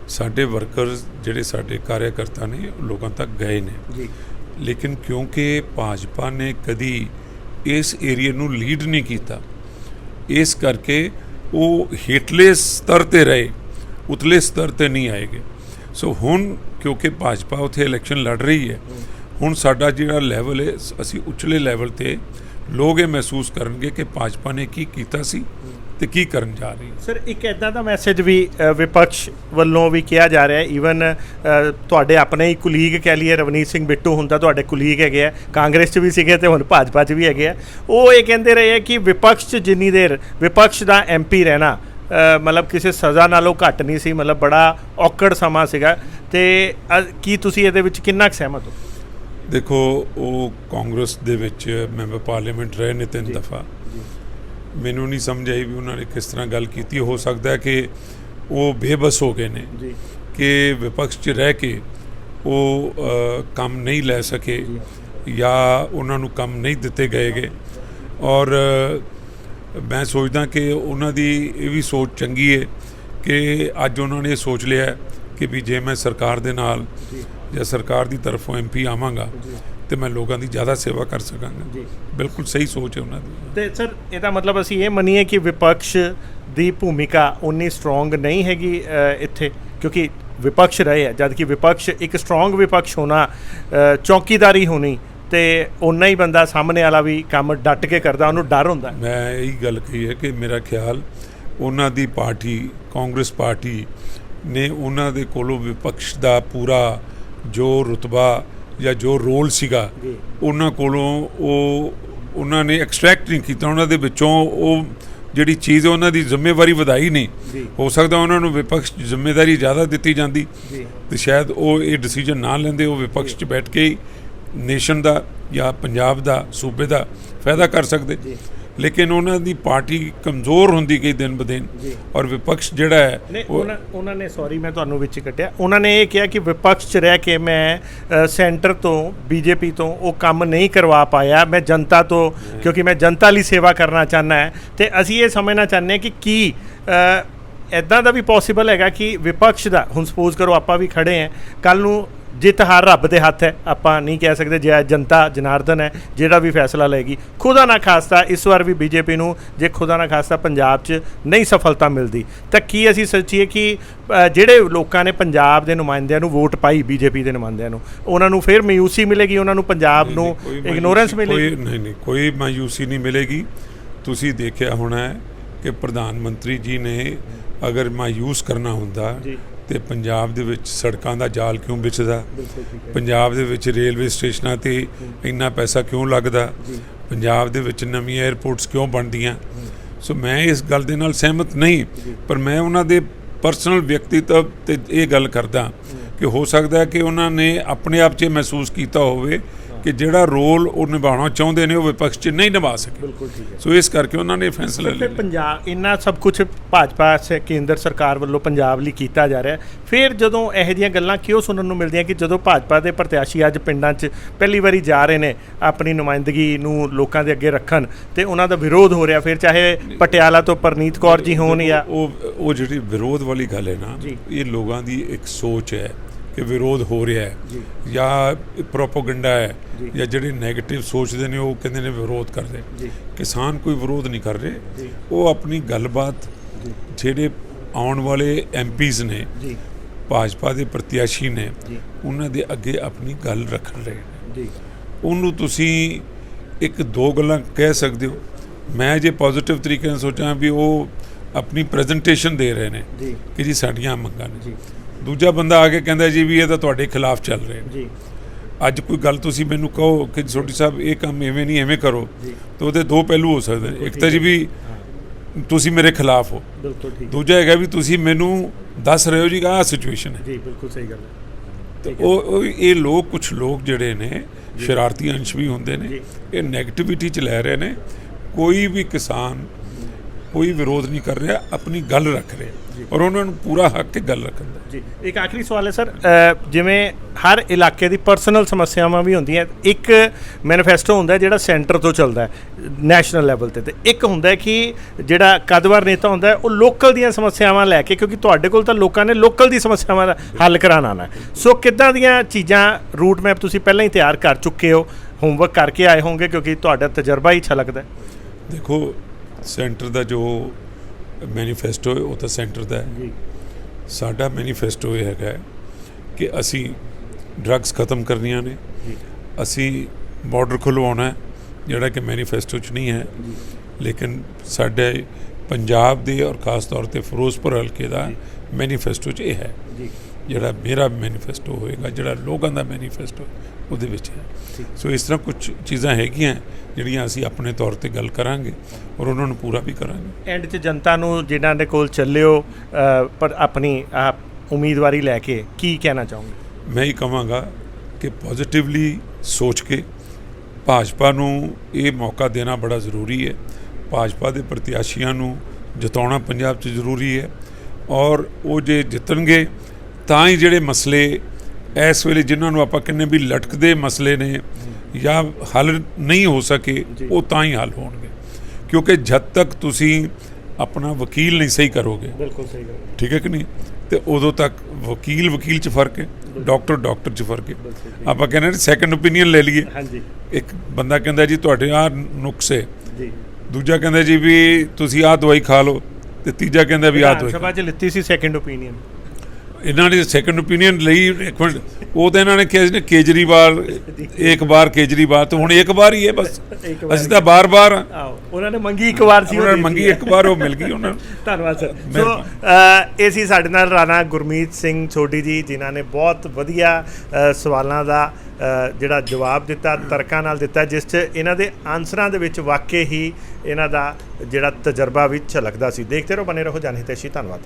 ਸਾਡੇ ਵਰਕਰਸ ਜਿਹੜੇ ਸਾਡੇ ਕਾਰਜਕਰਤਾ ਨੇ ਲੋਕਾਂ ਤੱਕ ਗਏ ਨੇ। ਜੀ। ਲੇਕਿਨ ਕਿਉਂਕਿ ਭਾਜਪਾ ਨੇ ਕਦੀ ਇਸ ਏਰੀਆ ਨੂੰ ਲੀਡ ਨਹੀਂ ਕੀਤਾ ਇਸ ਕਰਕੇ ਉਹ ਹੇਠਲੇ ਸਤਰ ਤੇ ਰਹੇ ਉਤਲੇ ਸਤਰ ਤੇ ਨਹੀਂ ਆਏਗੇ। ਸੋ ਹੁਣ ਕਿਉਂਕਿ ਭਾਜਪਾ ਉਥੇ ਇਲੈਕਸ਼ਨ ਲੜ ਰਹੀ ਹੈ ਹੁਣ ਸਾਡਾ ਜਿਹੜਾ ਲੈਵਲ ਹੈ ਅਸੀਂ ਉਚਲੇ ਲੈਵਲ ਤੇ ਲੋਕ ਇਹ ਮਹਿਸੂਸ ਕਰਨਗੇ ਕਿ ਭਾਜਪਾ ਨੇ ਕੀ ਕੀਤਾ ਸੀ। ਤੇ ਕੀ ਕਰਨ ਜਾ ਰਹੀ ਹੈ? ਸਰ ਇੱਕ ਐਦਾਂ ਦਾ ਮੈਸੇਜ ਵੀ ਵਿਪਕਸ਼ ਵੱਲੋਂ ਵੀ ਕਿਹਾ ਜਾ ਰਿਹਾ ਹੈ। ਈਵਨ ਤੁਹਾਡੇ ਆਪਣੇ ਹੀ ਕੁਲੀਗ ਕਹਿ ਲਈਏ ਰਵਨੀਤ ਸਿੰਘ ਬਿੱਟੂ ਹੁੰਦਾ ਤੁਹਾਡੇ ਕੁਲੀਗ ਹੈਗੇ ਆ ਕਾਂਗਰਸ 'ਚ ਵੀ ਸੀਗੇ ਤੇ ਹੁਣ ਭਾਜਪਾ 'ਚ ਵੀ ਹੈਗੇ ਆ। ਉਹ ਇਹ ਕਹਿੰਦੇ ਰਹੇ ਆ ਕਿ ਵਿਪਕਸ਼ 'ਚ ਜਿੰਨੀ ਦੇਰ ਵਿਪਕਸ਼ ਦਾ ਐਮਪੀ ਰਹਿਣਾ ਮਤਲਬ ਕਿਸੇ ਸਜ਼ਾ ਨਾਲੋਂ ਘੱਟ ਨਹੀਂ ਸੀ ਮਤਲਬ ਬੜਾ ਔਕੜ ਸਮਾਂ ਸੀਗਾ। ਤੇ ਕੀ ਤੁਸੀਂ ਇਹਦੇ ਵਿੱਚ ਕਿੰਨਾ ਕੁ ਸਹਿਮਤ ਹੋ? ਦੇਖੋ ਉਹ ਕਾਂਗਰਸ ਦੇ ਵਿੱਚ ਮੈਂਬਰ ਪਾਰਲੀਮੈਂਟ ਰਹੇ ਨੇ ਤਿੰਨ ਦਫਾ। ਮੈਨੂੰ ਨਹੀਂ ਸਮਝ ਆਈ ਵੀ ਉਹਨਾਂ ਨੇ ਕਿਸ ਤਰ੍ਹਾਂ ਗੱਲ ਕੀਤੀ। ਹੋ ਸਕਦਾ ਹੈ ਕਿ ਉਹ ਬੇਬਸ ਹੋ ਗਏ ਨੇ ਜੀ। ਕਿ ਵਿਪਕਸ਼ 'ਚ ਰਹਿ ਕੇ ਉਹ ਕੰਮ ਨਹੀਂ ਲੈ ਸਕੇ ਜਾਂ। ਉਹਨਾਂ ਨੂੰ ਕੰਮ ਨਹੀਂ ਦਿੱਤੇ ਗਏਗੇ। ਔਰ ਮੈਂ ਸੋਚਦਾ ਕਿ ਉਹਨਾਂ ਦੀ ਇਹ ਵੀ ਸੋਚ ਚੰਗੀ ਹੈ ਕਿ ਅੱਜ ਉਹਨਾਂ ਨੇ ਇਹ ਸੋਚ ਲਿਆ ਕਿ ਵੀ ਜੇ ਮੈਂ ਸਰਕਾਰ ਦੇ ਨਾਲ ਜਾਂ। ਸਰਕਾਰ ਦੀ ਤਰਫੋਂ ਐਮਪੀ ਆਵਾਂਗਾ ਤੇ ਮੈਂ ਲੋਕਾਂ ਦੀ ਜ਼ਿਆਦਾ ਸੇਵਾ ਕਰ ਸਕਾਂਗਾ। ਜੀ। ਬਿਲਕੁਲ ਸਹੀ ਸੋਚ ਹੈ ਉਹਨਾਂ ਦੀ। ਤੇ ਸਰ ਇਹਦਾ ਮਤਲਬ ਅਸੀਂ ਇਹ ਮੰਨੀਏ ਕਿ ਵਿਪਕਸ਼ ਦੀ ਭੂਮਿਕਾ ਉਨੀ ਸਟਰੋਂਗ ਨਹੀਂ ਹੈਗੀ ਇੱਥੇ ਕਿਉਂਕਿ ਵਿਪਕਸ਼ ਰਹੇ ਆ ਜਦ ਕਿ ਵਿਪਕਸ਼ ਇੱਕ ਸਟਰੋਂਗ ਵਿਪਕਸ਼ ਹੋਣਾ ਚੌਕੀਦਾਰੀ ਹੋਣੀ ਤੇ ਉਨਾ ਹੀ ਬੰਦਾ ਸਾਹਮਣੇ ਵਾਲਾ ਵੀ ਕੰਮ ਡਟ ਕੇ ਕਰਦਾ ਉਹਨੂੰ ਡਰ ਹੁੰਦਾ। ਮੈਂ ਇਹੀ ਗੱਲ ਕਹੀ ਹੈ ਕਿ ਮੇਰਾ ਖਿਆਲ ਉਹਨਾਂ ਦੀ ਪਾਰਟੀ ਕਾਂਗਰਸ ਪਾਰਟੀ ਨੇ ਉਹਨਾਂ ਦੇ ਕੋਲੋਂ ਵਿਪਕਸ਼ ਦਾ ਪੂਰਾ ਜੋ ਰੁਤਬਾ ਜਾਂ ਜੋ ਰੋਲ ਸੀਗਾ। ਉਹਨਾਂ ਕੋਲੋਂ ਉਹ ਉਹਨਾਂ ਨੇ ਐਕਸਟ੍ਰੈਕਟ ਨਹੀਂ ਕੀਤਾ ਉਹਨਾਂ ਦੇ ਵਿੱਚੋਂ ਉਹ ਜਿਹੜੀ ਚੀਜ਼ ਹੈ ਉਹਨਾਂ ਦੀ ਜ਼ਿੰਮੇਵਾਰੀ ਵਧਾਈ ਨਹੀਂ। ਹੋ ਸਕਦਾ ਉਹਨਾਂ ਨੂੰ ਵਿਪਕਸ਼ ਜ਼ਿੰਮੇਵਾਰੀ ਜ਼ਿਆਦਾ ਦਿੱਤੀ ਜਾਂਦੀ ਤੇ ਸ਼ਾਇਦ ਉਹ ਇਹ ਡਿਸੀਜਨ ਨਾ ਲੈਂਦੇ ਉਹ ਵਿਪਕਸ਼ 'ਚ ਬੈਠ ਕੇ ਨੇਸ਼ਨ ਦਾ ਜਾਂ ਪੰਜਾਬ ਦਾ ਸੂਬੇ ਦਾ ਫਾਇਦਾ ਕਰ ਸਕਦੇ ਜੀ। ਲੇਕਿਨ ਉਹਨਾਂ ਦੀ ਪਾਰਟੀ ਕਮਜ਼ੋਰ ਹੁੰਦੀ ਗਈ ਦਿਨ ਬ ਦਿਨ ਜੀ। ਔਰ ਵਿਪਕਸ਼ ਜਿਹੜਾ ਹੈ ਉਹਨਾਂ ਨੇ ਸੌਰੀ ਮੈਂ ਤੁਹਾਨੂੰ ਵਿੱਚ ਕੱਟਿਆ। ਉਹਨਾਂ ਨੇ ਇਹ ਕਿਹਾ ਕਿ ਵਿਪਕਸ਼ 'ਚ ਰਹਿ ਕੇ ਮੈਂ ਸੈਂਟਰ ਤੋਂ ਬੀਜੇਪੀ ਤੋਂ ਉਹ ਕੰਮ ਨਹੀਂ ਕਰਵਾ ਪਾਇਆ। ਮੈਂ ਜਨਤਾ ਤੋਂ ਕਿਉਂਕਿ ਮੈਂ ਜਨਤਾ ਲਈ ਸੇਵਾ ਕਰਨਾ ਚਾਹੁੰਦਾ ਹੈ। ਤੇ ਅਸੀਂ ਇਹ ਸਮਝਣਾ ਚਾਹੁੰਦੇ ਹਾਂ ਕਿ ਕੀ ਐਦਾਂ ਦਾ ਵੀ ਪੋਸੀਬਲ ਹੈਗਾ ਕਿ ਵਿਪਕਸ਼ ਦਾ ਹੁਣ ਸਪੋਜ਼ ਕਰੋ ਆਪਾਂ ਵੀ ਖੜੇ ਹਾਂ ਕੱਲ ਨੂੰ ਜਿੱਤ ਹਾਰ ਰੱਬ ਦੇ ਹੱਥ ਹੈ ਆਪਾਂ ਨਹੀਂ ਕਹਿ ਸਕਦੇ ਜੇ ਜਨਤਾ ਜਨਾਰਦਨ ਹੈ ਜਿਹੜਾ ਵੀ ਫੈਸਲਾ ਲਏਗੀ। ਖੁਦਾ ਨਾ ਖਾਸਤਾ ਇਸ ਵਾਰ ਵੀ ਬੀਜੇਪੀ ਨੂੰ ਜੇ ਖੁਦਾ ਨਾ ਖਾਸਤਾ ਪੰਜਾਬ 'ਚ ਨਹੀਂ ਸਫਲਤਾ ਮਿਲਦੀ। ਤਾਂ ਕੀ ਅਸੀਂ ਸੋਚੀਏ ਕਿ ਜਿਹੜੇ ਲੋਕਾਂ ਨੇ ਪੰਜਾਬ ਦੇ ਨੁਮਾਇੰਦਿਆਂ ਨੂੰ ਵੋਟ ਪਾਈ ਬੀਜੇਪੀ ਦੇ ਨੁਮਾਇੰਦਿਆਂ ਨੂੰ ਉਹਨਾਂ ਨੂੰ ਫਿਰ ਮਾਯੂਸੀ ਮਿਲੇਗੀ ਉਹਨਾਂ ਨੂੰ ਪੰਜਾਬ ਨੂੰ ਇਗਨੋਰੈਂਸ ਮਿਲੇਗੀ? ਕੋਈ ਨਹੀਂ ਨਹੀਂ ਕੋਈ ਮਾਯੂਸੀ ਨਹੀਂ ਮਿਲੇਗੀ। ਤੁਸੀਂ ਦੇਖਿਆ ਹੋਣਾ ਹੈ ਕਿ ਪ੍ਰਧਾਨ ਮੰਤਰੀ ਜੀ ਨੇ ਅਗਰ ਮਾਯੂਸ ਕਰਨਾ ਹੁੰਦਾ। ਤੇ ਪੰਜਾਬ ਦੇ ਵਿੱਚ ਸੜਕਾਂ ਦਾ ਜਾਲ ਕਿਉਂ ਵਿਛਦਾ? ਪੰਜਾਬ ਦੇ ਵਿੱਚ ਰੇਲਵੇ ਸਟੇਸ਼ਨਾਂ ਤੇ ਇੰਨਾ ਪੈਸਾ ਕਿਉਂ ਲੱਗਦਾ। ਪੰਜਾਬ ਦੇ ਵਿੱਚ ਨਵੀਆਂ 에ਅਰਪੋਰਟਸ ਕਿਉਂ ਬਣਦੀਆਂ? ਸੋ ਮੈਂ ਇਸ ਗੱਲ ਦੇ ਨਾਲ ਸਹਿਮਤ ਨਹੀਂ ਪਰ ਮੈਂ ਉਹਨਾਂ ਦੇ ਪਰਸਨਲ ਵਿਅਕਤੀਤਵ ਤੇ ਇਹ ਗੱਲ ਕਰਦਾ ਕਿ ਹੋ ਸਕਦਾ ਹੈ ਕਿ ਉਹਨਾਂ ਨੇ ਆਪਣੇ ਆਪ 'ਚ ਮਹਿਸੂਸ ਕੀਤਾ ਹੋਵੇ ਕਿ ਜਿਹੜਾ ਰੋਲ ਉਹ ਨਿਭਾਉਣਾ ਚਾਹੁੰਦੇ ਨੇ ਉਹ ਵਿਪਕਸ਼ 'ਚ ਨਹੀਂ ਨਿਭਾ ਸਕੇ ਬਿਲਕੁਲ ਠੀਕ ਹੈ ਸੋ ਇਸ ਕਰਕੇ ਉਹਨਾਂ ਨੇ ਫੈਸਲਾ ਫਿਰ ਲਿਆ ਪੰਜਾਬ ਇੰਨਾ ਸਭ ਕੁਝ ਭਾਜਪਾ ਸੇ ਕੇਂਦਰ ਸਰਕਾਰ ਵੱਲੋਂ ਪੰਜਾਬ ਲਈ ਕੀਤਾ ਜਾ ਰਿਹਾ। ਫਿਰ ਜਦੋਂ ਇਹੋ ਜਿਹੀਆਂ ਗੱਲਾਂ ਕਿਉਂ ਸੁਣਨ ਨੂੰ ਮਿਲਦੀਆਂ ਕਿ ਜਦੋਂ ਭਾਜਪਾ ਦੇ ਪ੍ਰਤਿਆਸ਼ੀ ਅੱਜ ਪਿੰਡਾਂ 'ਚ ਪਹਿਲੀ ਵਾਰੀ ਜਾ ਰਹੇ ਨੇ ਆਪਣੀ ਨੁਮਾਇੰਦਗੀ ਨੂੰ ਲੋਕਾਂ ਦੇ ਅੱਗੇ ਰੱਖਣ ਤੇ ਉਹਨਾਂ ਦਾ ਵਿਰੋਧ ਹੋ ਰਿਹਾ ਫਿਰ ਚਾਹੇ ਪਟਿਆਲਾ ਤੋਂ ਪ੍ਰਨੀਤ ਕੌਰ ਜੀ ਹੋਣ ਜਾਂ ਉਹ ਉਹ ਜਿਹੜੀ ਵਿਰੋਧ ਵਾਲੀ ਗੱਲ ਹੈ ਨਾ। ਇਹ ਲੋਕਾਂ ਦੀ ਇੱਕ ਸੋਚ ਹੈ ਕਿ ਵਿਰੋਧ ਹੋ ਰਿਹਾ ਹੈ ਜੀ। ਪ੍ਰੋਪਗੈਂਡਾ ਹੈ ਜੀ। ਜਿਹੜੇ 네ਗੇਟਿਵ ਸੋਚਦੇ ਨੇ ਉਹ ਕਹਿੰਦੇ ਨੇ ਵਿਰੋਧ ਕਰਦੇ। ਕਿਸਾਨ ਕੋਈ ਵਿਰੋਧ ਨਹੀਂ ਕਰ ਰਹੇ। ਉਹ ਆਪਣੀ ਗੱਲਬਾਤ ਜਿਹੜੇ ਆਉਣ ਵਾਲੇ ਐਮਪੀਜ਼ ਨੇ ਭਾਜਪਾ ਦੇ ਪ੍ਰਤਿਆਸ਼ੀ ਨੇ ਉਹਨਾਂ ਦੇ ਅੱਗੇ ਆਪਣੀ ਗੱਲ ਰੱਖ ਰਹੇ ਨੇ ਜੀ। ਉਹਨੂੰ ਤੁਸੀਂ ਇੱਕ ਦੋ ਗੱਲਾਂ ਕਹਿ ਸਕਦੇ ਹੋ। ਮੈਂ ਜੇ ਪੋਜ਼ਿਟਿਵ ਤਰੀਕੇ ਨਾਲ ਸੋਚਾਂ ਵੀ ਉਹ ਆਪਣੀ ਪ੍ਰੈਜੈਂਟੇਸ਼ਨ ਦੇ ਰਹੇ ਨੇ ਕਿ ਜੀ ਸਾਡੀਆਂ ਮੰਗਾਂ ਨੇ। ਜੀ। ਦੂਜਾ ਬੰਦਾ ਆ ਕੇ ਕਹਿੰਦਾ ਜੀ ਵੀ ਇਹ ਤਾਂ ਤੁਹਾਡੇ ਖਿਲਾਫ ਚੱਲ ਰਹੇ ਨੇ ਜੀ। ਅੱਜ ਕੋਈ ਗੱਲ ਤੁਸੀਂ ਮੈਨੂੰ ਕਹੋ ਕਿ ਛੋਟੀ ਸਾਹਿਬ ਇਹ ਕੰਮ ਐਵੇਂ ਨਹੀਂ ਐਵੇਂ ਕਰੋ। ਜੀ। ਤਾਂ ਉਹਦੇ ਦੋ ਪਹਿਲੂ ਹੋ ਸਕਦੇ ਨੇ। ਇੱਕ ਤਾਂ ਜੀ ਵੀ ਤੁਸੀਂ ਮੇਰੇ ਖਿਲਾਫ ਹੋ। ਬਿਲਕੁਲ ਠੀਕ ਦੂਜਾ ਹੈਗਾ ਵੀ ਤੁਸੀਂ ਮੈਨੂੰ ਦੱਸ ਰਹੇ ਹੋ ਜੀ ਆਹ ਸਿਚੁਏਸ਼ਨ ਹੈ। ਜੀ ਬਿਲਕੁਲ ਸਹੀ ਗੱਲ ਹੈ। ਤੇ ਉਹ ਇਹ ਲੋਕ ਕੁਝ ਲੋਕ ਜਿਹੜੇ ਨੇ ਸ਼ਰਾਰਤੀ ਅੰਸ਼ ਵੀ ਹੁੰਦੇ ਨੇ। ਇਹ 네ਗੇਟਿਵਿਟੀ ਚ ਲੈ ਰਹੇ ਨੇ। ਕੋਈ ਵੀ ਕਿਸਾਨ ਕੋਈ ਵਿਰੋਧ ਨਹੀਂ ਕਰ ਰਿਹਾ ਆਪਣੀ ਗੱਲ ਰੱਖ ਰਿਹਾ। ਔਰ ਉਹਨਾਂ ਨੂੰ ਪੂਰਾ ਹੱਕ ਹੈ ਗੱਲ ਰੱਖਣ ਦਾ। ਜੀ ਇੱਕ ਆਖਰੀ ਸਵਾਲ ਹੈ ਸਰ। ਜਿਵੇਂ ਹਰ ਇਲਾਕੇ ਦੀ ਪਰਸਨਲ ਸਮੱਸਿਆਵਾਂ ਵੀ ਹੁੰਦੀਆਂ ਇੱਕ ਮੈਨੀਫੈਸਟੋ ਹੁੰਦਾ ਜਿਹੜਾ ਸੈਂਟਰ ਤੋਂ ਚੱਲਦਾ ਹੈ ਨੈਸ਼ਨਲ ਲੈਵਲ ਤੇ। ਤੇ ਇੱਕ ਹੁੰਦਾ ਕਿ ਜਿਹੜਾ ਕਦਵਰ ਨੇਤਾ ਹੁੰਦਾ ਉਹ ਲੋਕਲ ਦੀਆਂ ਸਮੱਸਿਆਵਾਂ ਲੈ ਕੇ ਕਿਉਂਕਿ ਤੁਹਾਡੇ ਕੋਲ ਤਾਂ ਲੋਕਾਂ ਨੇ ਲੋਕਲ ਦੀ ਸਮੱਸਿਆਵਾਂ ਦਾ ਹੱਲ ਆਉਣਾ ਹੈ ਸੋ ਕਿੱਦਾਂ ਦੀਆਂ ਚੀਜ਼ਾਂ ਰੂਟ ਮੈਪ ਤੁਸੀਂ ਪਹਿਲਾਂ ਹੀ ਤਿਆਰ ਕਰ ਚੁੱਕੇ ਹੋ ਹੋਮਵਰਕ ਕਰਕੇ ਆਏ ਹੋਵੋਗੇ ਕਿਉਂਕਿ ਤੁਹਾਡਾ ਤਜਰਬਾ ਹੀ ਅੱਛਾ ਲੱਗਦਾ ਦੇਖੋ ਸੈਂਟਰ ਦਾ ਜੋ ਮੈਨੀਫੈਸਟੋ ਹੈ ਉਹ ਤਾਂ ਸੈਂਟਰ ਦਾ ਹੈ। ਜੀ। ਸਾਡਾ ਮੈਨੀਫੈਸਟੋ ਇਹ ਹੈਗਾ ਕਿ ਅਸੀਂ ਡਰੱਗਸ ਖਤਮ ਕਰਨੀਆਂ ਨੇ। ਜੀ। ਅਸੀਂ ਬਾਰਡਰ ਖੁਲਵਾਉਣਾ ਹੈ ਜਿਹੜਾ ਕਿ ਮੈਨੀਫੈਸਟੋ 'ਚ ਨਹੀਂ ਹੈ। ਲੇਕਿਨ ਸਾਡੇ ਪੰਜਾਬ ਦੇ ਔਰ ਖਾਸ ਤੌਰ ਤੇ ਫਿਰੋਜ਼ਪੁਰ ਹਲਕੇ ਦਾ ਮੈਨੀਫੈਸਟੋ 'ਚ ਇਹ ਹੈ। ਜੀ। ਜਿਹੜਾ ਮੇਰਾ ਮੈਨੀਫੈਸਟੋ ਹੋਏਗਾ ਜਿਹੜਾ ਲੋਕਾਂ ਦਾ ਮੈਨੀਫੈਸਟੋ ਉਹਦੇ ਵਿੱਚ ਹੈ। ਸੋ ਇਸ ਤਰ੍ਹਾਂ ਕੁਝ ਚੀਜ਼ਾਂ ਹੈਗੀਆਂ ਜਿਹੜੀਆਂ ਅਸੀਂ ਆਪਣੇ ਤੌਰ ਤੇ ਗੱਲ ਕਰਾਂਗੇ ਔਰ ਉਹਨਾਂ ਨੂੰ ਪੂਰਾ ਵੀ ਕਰਾਂਗੇ। ਐਂਡ 'ਚ ਜਨਤਾ ਨੂੰ ਜਿਨ੍ਹਾਂ ਦੇ ਕੋਲ ਚੱਲਿਓ ਪਰ ਆਪਣੀ ਆਹ ਉਮੀਦਵਾਰੀ ਲੈ ਕੇ ਕੀ ਕਹਿਣਾ ਚਾਹੋਗੇ? ਮੈਂ ਹੀ ਕਹਾਂਗਾ ਕਿ ਪੋਜ਼ਿਟਿਵਲੀ ਸੋਚ ਕੇ ਭਾਜਪਾ ਨੂੰ ਇਹ ਮੌਕਾ ਦੇਣਾ ਬੜਾ ਜ਼ਰੂਰੀ ਹੈ। ਭਾਜਪਾ ਦੇ ਪ੍ਰਤਿਆਸ਼ੀਆਂ ਨੂੰ ਜਿਤਾਉਣਾ ਪੰਜਾਬ 'ਚ ਜ਼ਰੂਰੀ ਹੈ ਔਰ ਉਹ ਜੇ ਜਿੱਤਣਗੇ ਤਾਂ ਹੀ ਜਿਹੜੇ ਮਸਲੇ ਇਸ ਵੇਲੇ ਜਿਨ੍ਹਾਂ ਨੂੰ ਆਪਾਂ ਕਹਿੰਦੇ ਵੀ ਲਟਕਦੇ ਮਸਲੇ ਨੇ ਜਾਂ ਹੱਲ ਨਹੀਂ ਹੋ ਸਕੇ। ਉਹ ਤਾਂ ਹੀ ਹੱਲ ਹੋਣਗੇ। ਕਿਉਂਕਿ ਜਦ ਤੱਕ ਤੁਸੀਂ ਆਪਣਾ ਵਕੀਲ ਨਹੀਂ ਸਹੀ ਕਰੋਗੇ ਬਿਲਕੁਲ ਸਹੀ ਗੱਲ। ਠੀਕ ਹੈ ਕਿ ਨਹੀਂ? ਤੇ ਉਦੋਂ ਤੱਕ ਵਕੀਲ ਵਕੀਲ 'ਚ ਫ਼ਰਕ ਹੈ ਡਾਕਟਰ ਡਾਕਟਰ 'ਚ ਫ਼ਰਕ ਹੈ। ਆਪਾਂ ਕਹਿੰਦੇ ਨੇ ਸੈਕੰਡ ਓਪੀਨੀਅਨ ਲੈ ਲਈਏ। ਹਾਂਜੀ। ਇੱਕ ਬੰਦਾ ਕਹਿੰਦਾ ਜੀ ਤੁਹਾਡੇ ਆ ਨੁਕਸ ਹੈ। ਜੀ। ਦੂਜਾ ਕਹਿੰਦਾ ਜੀ ਵੀ ਤੁਸੀਂ ਆਹ ਦਵਾਈ ਖਾ ਲਓ ਤੇ ਤੀਜਾ ਕਹਿੰਦਾ ਵੀ ਵਿਧਾਨ ਦਵਾਈ ਸਭਾ 'ਚ ਲਿੱਤੀ ਸੀ ਸੈਕੰਡ ਓਪੀਨੀਅਨ ਇਹਨਾਂ ਨੇ ਸੈਕੰਡ ਓਪੀਨੀਅਨ ਲਈ ਇੱਕ ਮਿੰਟ। ਉਹ ਤਾਂ ਇਹਨਾਂ ਨੇ ਕਿਹਾ ਸੀ ਨਾ ਕੇਜਰੀਵਾਲ ਇੱਕ ਵਾਰ ਕੇਜਰੀਵਾਲ ਤੇ ਹੁਣ ਇੱਕ ਵਾਰ ਹੀ ਹੈ ਬਸ। ਅਸੀਂ ਤਾਂ ਬਾਰ-ਬਾਰ ਆਓ ਉਹਨਾਂ ਨੇ ਮੰਗੀ ਇੱਕ ਵਾਰ ਸੀ ਉਹ ਉਹਨਾਂ ਨੇ ਮੰਗੀ ਇੱਕ ਵਾਰ ਉਹ ਮਿਲ ਗਈ ਉਹਨਾਂ ਨੂੰ। ਧੰਨਵਾਦ ਸਰ ਸੋ ਇਹ ਸੀ ਸਾਡੇ ਨਾਲ ਰਾਣਾ ਗੁਰਮੀਤ ਸਿੰਘ ਛੋਡੀ ਜੀ ਜਿਨ੍ਹਾਂ ਨੇ ਬਹੁਤ ਵਧੀਆ ਸਵਾਲਾਂ ਦਾ ਜਿਹੜਾ ਜਵਾਬ ਦਿੱਤਾ ਤਰਕਾਂ ਨਾਲ ਦਿੱਤਾ ਜਿਸ 'ਚ ਇਹਨਾਂ ਦੇ ਆਨਸਰਾਂ ਦੇ ਵਿੱਚ ਵਾਕਈ ਹੀ ਇਹਨਾਂ ਦਾ ਜਿਹੜਾ ਤਜਰਬਾ ਵੀ ਝਲਕਦਾ ਸੀ। ਦੇਖਦੇ ਰਹੋ ਬਨੇ ਰਹੋ ਜਾਨੀ ਤੇਸ਼ੀ ਧੰਨਵਾਦ।